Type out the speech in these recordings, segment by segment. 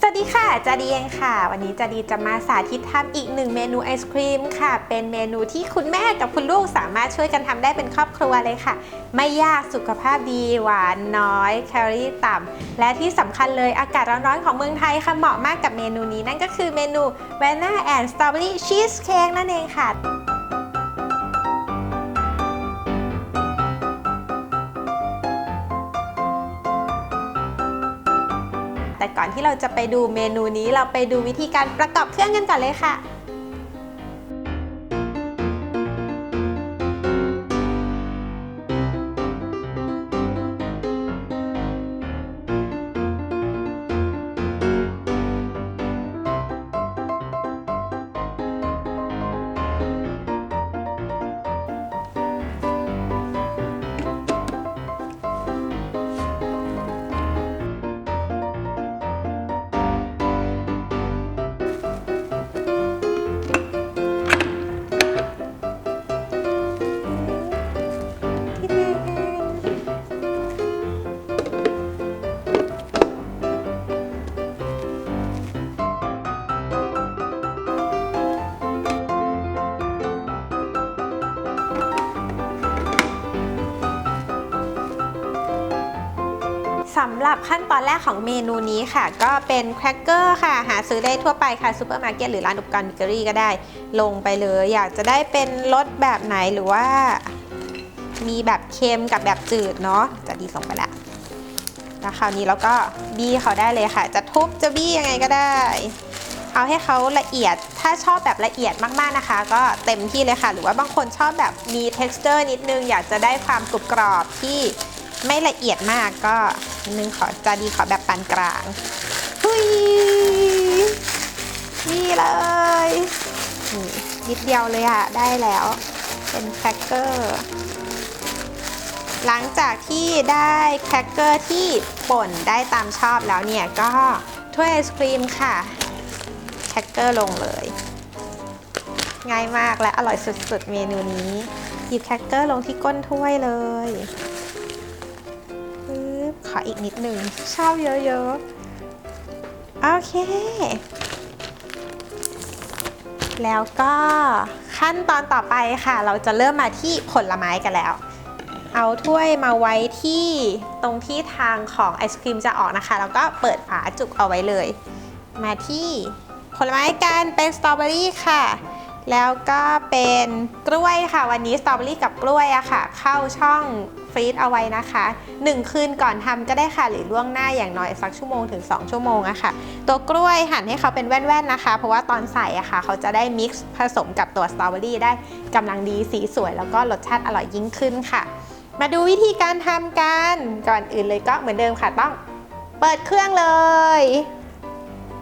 สวัสดีค่ะจาดีเองค่ะ วันนี้จาดีจะมาสาธิตทำอีกหนึ่งเมนูไอศครีมค่ะ เป็นเมนูที่คุณแม่กับคุณลูกสามารถช่วยกันทำได้เป็นครอบครัวเลยค่ะ ไม่ยากสุขภาพดีหวานน้อย แคลอรี่ต่ำและที่สำคัญเลยอากาศร้อนๆของเมืองไทยค่ะเหมาะมากกับเมนูนี้นั่นก็คือเมนูแวน่าแอนด์สตรอเบอรี่ชีสเค้กนั่นเองค่ะ ก่อนที่เราจะไปดูเมนูนี้เราไปดูวิธีการประกอบเครื่องกันก่อนเลยค่ะ สำหรับขั้นตอนแรกของเมนูนี้ค่ะ ก็เป็นแครกเกอร์ค่ะ หาซื้อได้ทั่วไปค่ะซูเปอร์มาร์เก็ตหรือร้านอุปกรณ์เบเกอรี่ก็ได้ ลงไปเลย อยากจะได้เป็นรสแบบไหนหรือว่า มีแบบเค็มกับแบบจืดเนาะจะดีส่งไปละแล้วคราวนี้เราก็บี้เขาได้เลยค่ะ จะทุบจะบี้ยังไงก็ได้ เอาให้เขาละเอียดถ้าชอบแบบละเอียดมากๆนะคะ ก็เต็มที่เลยค่ะ หรือว่าบางคนชอบแบบมี texture นิดนึง อยากจะได้ความกรุบกรอบที่ไม่ละเอียดมากก็ นิดนึงขอจะดีขอแบบปานกลางหุยนี่เลยนี่นิดเดียวเลยอะได้แล้ว เป็นแครกเกอร์หลังจากที่ได้แครกเกอร์ที่ป่นได้ตามชอบแล้วเนี่ย ก็ถ้วยไอศครีมค่ะแครกเกอร์ลงเลย ง่ายมากและอร่อยสุดๆเมนูนี้หยิบแครกเกอร์ลงที่ก้นถ้วยเลย ออีกนิดหนึ่งชอบเยอะๆ โอเค แล้วก็ขั้นตอนต่อไปค่ะ เราจะเริ่มมาที่ผลไม้กันแล้ว เอาถ้วยมาไว้ที่ตรงที่ทางของไอศครีมจะออกนะคะ แล้วก็เปิดฝาจุกเอาไว้เลย มาที่ผลไม้กันเป็นสตรอเบอรี่ค่ะแล้วก็เป็นกล้วยค่ะ วันนี้สตรอเบอรี่กับกล้วยอะค่ะ เข้าช่อง ฟรีซเอาไว้นะคะ 1 คืนก่อนทำก็ได้ค่ะ หรือล่วงหน้าอย่างน้อยสักชั่วโมงถึง 2 ชั่วโมงอะค่ะ ตัวกล้วยหั่นให้เขาเป็นแว่นๆนะคะ เพราะว่าตอนใส่อะค่ะ เขาจะได้มิกซ์ผสมกับตัวสตรอเบอรี่ได้กำลังดีสีสวย แล้วก็รสชาติอร่อยยิ่งขึ้นค่ะ มาดูวิธีการทำกันก่อนอื่นเลยก็เหมือนเดิมค่ะต้องเปิดเครื่องเลย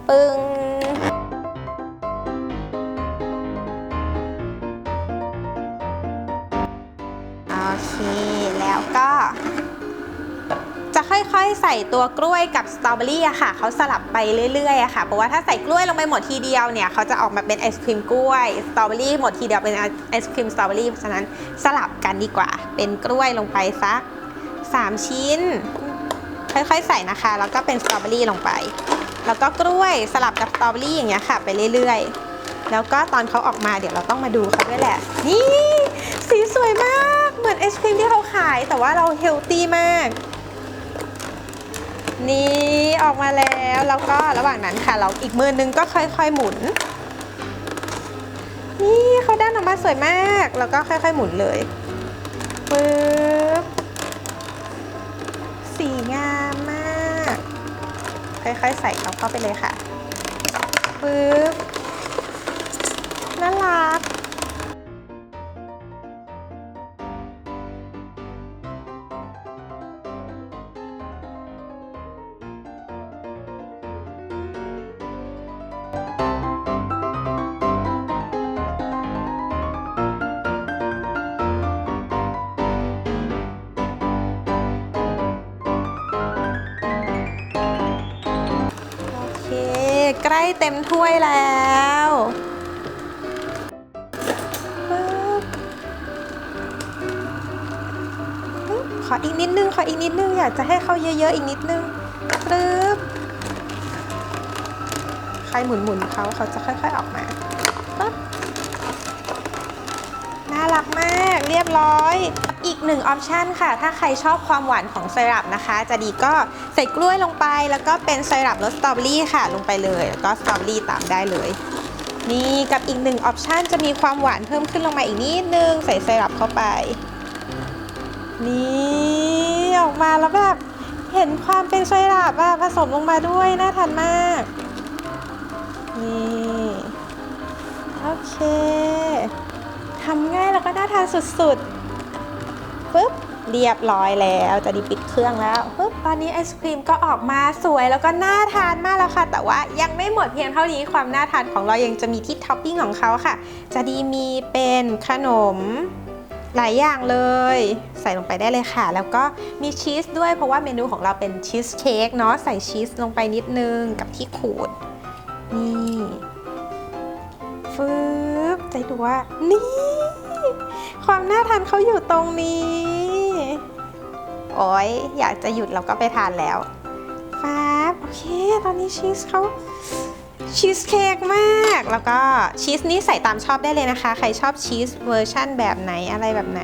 ปึ้งโอเค ก็ จะค่อยๆ ใส่ตัวกล้วยกับสตรอเบอรี่อะค่ะเขาสลับไปเรื่อยๆอะค่ะเพราะว่าถ้าใส่กล้วยลงไปหมดทีเดียวเนี่ยเขาจะออกมาเป็นไอศครีมกล้วยสตรอเบอรี่หมดทีเดียวเป็นไอศครีมสตรอเบอรี่เพราะฉะนั้นสลับกันดีกว่า เป็นกล้วยลงไปสัก 3 ชิ้น ค่อยๆ ใส่นะคะ แล้วก็เป็นสตรอเบอรี่ลงไป แล้วก็กล้วยสลับกับสตรอเบอรี่อย่างเงี้ยค่ะ ไปเรื่อยๆแล้วก็ตอนเขาออกมาเดี๋ยวเราต้องมาดูเขาด้วยแหละ นี่ สีสวยมาก รีมที่เขาขายแต่ว่าเราเฮลตี้มาก นี่ออกมาแล้วแล้วก็ระหว่างนั้นค่ะ เราอีกมือนึงก็ค่อยๆหมุน นี่เขาด้านออกมาสวยมาก แล้วก็ค่อยๆหมุนเลยปึ๊บสีงามมาก ค่อยๆใส่เขาเข้าไปเลยค่ะปึ๊บน่ารัก ใกล้เต็มถ้วยแล้วขออีกนิดนึง ขออีกนิดนึง อยากจะให้เข้าเยอะๆ อีกนิดนึงปึ๊บใครหมุนหมุนๆเขาเขาจะค่อยๆออกมาปั๊บน่ารักมาก เรียบร้อย อีกหนึ่งออปชันค่ะ ถ้าใครชอบความหวานของไซรัปนะคะ จะดีก็ใส่กล้วยลงไป แล้วก็เป็นไซรัปรสสตรอเบอรี่ค่ะ ลงไปเลย แล้วก็สตรอเบอรี่ตามได้เลย นี่กับอีกหนึ่งออปชันจะมีความหวานเพิ่มขึ้นลงมาอีกนิดนึง ใส่ไซรัปเข้าไป นี่ออกมาแล้วแบบเห็นความเป็นไซรัปอะผสมลงมาด้วยน่าทานมาก นี่โอเคทำง่ายแล้วก็น่าทานสุดๆ ปึ๊บเรียบร้อยแล้วจะดีปิดเครื่องแล้วปึ๊บตอนนี้ไอศครีมก็ออกมาสวยแล้วก็น่าทานมากแล้วค่ะ แต่ว่ายังไม่หมดเพียงเท่านี้ความน่าทานของเรายังจะมีที่ท็อปปิ้งของเขาค่ะ จะดีมีเป็นขนมหลายอย่างเลย ใส่ลงไปได้เลยค่ะ แล้วก็มีชีสด้วยเพราะว่าเมนูของเราเป็นชีสเค้กเนาะใส่ชีสลงไปนิดนึงกับที่ขูด นี่ฟืบใจดูว่านี่ ความน่าทานเขาอยู่ตรงนี้ โอ้ยอยากจะหยุดเราก็ไปทานแล้วฟ้าบโอเค ตอนนี้ชีสเขาชีสเค้กมาก แล้วก็ชีสนี้ใส่ตามชอบได้เลยนะคะ ใครชอบชีสเวอร์ชั่นแบบไหนอะไรแบบไหน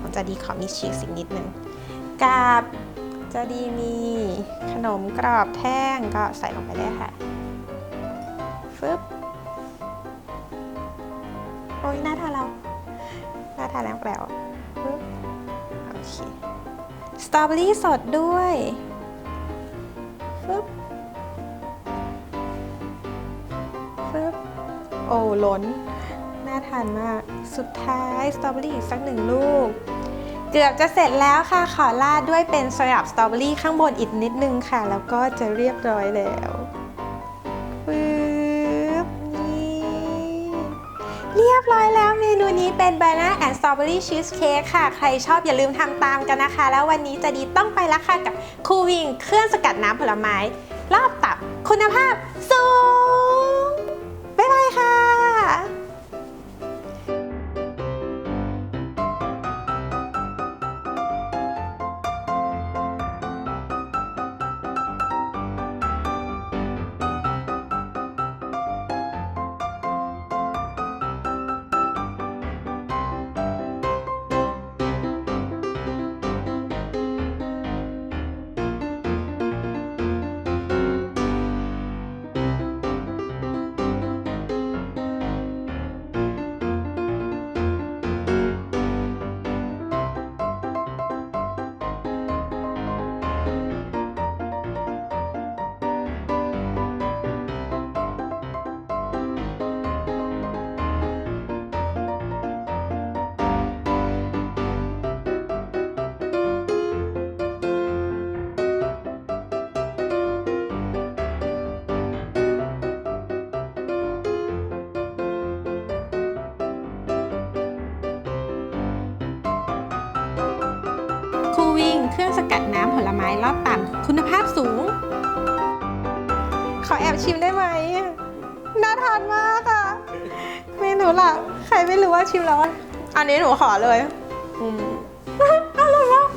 ผมจะดีขอมีชีสอีกนิดนึงกับจะดีมีขนมกรอบแท่งก็ใส่ลงไปได้ค่ะฟึบ น่าทานแล้วแล้วโอเคสตรอเบอรี่สดด้วยฟึบฟึบโอ้ล้น น่าทานมาก สุดท้ายสตรอเบอรี่อีกสักหนึ่งลูก เกือบจะเสร็จแล้วค่ะ ขอราดด้วยเป็นสลับสตรอเบอรี่ข้างบนอีกนิดนึงค่ะ แล้วก็จะเรียบร้อยแล้ว เรียบร้อยแล้วเมนูนี้เป็น Banana and Strawberry Cheesecake ค่ะ ใครชอบอย่าลืมทำตามกันนะคะ แล้ววันนี้จะดีต้องไปละค่ะกับคูวิงเครื่องสกัดน้ำผลไม้ รอบตับคุณภาพสูง รื่องสกัดน้ำผลไม้รอบต่ำคุณภาพสูง ขอแอบชิมได้ไหม น่าทานมากค่ะเมนูล่ะ ใครไม่รู้ว่าชิมแล้ว อันนี้หนูขอเลย อืมอร่อยมาก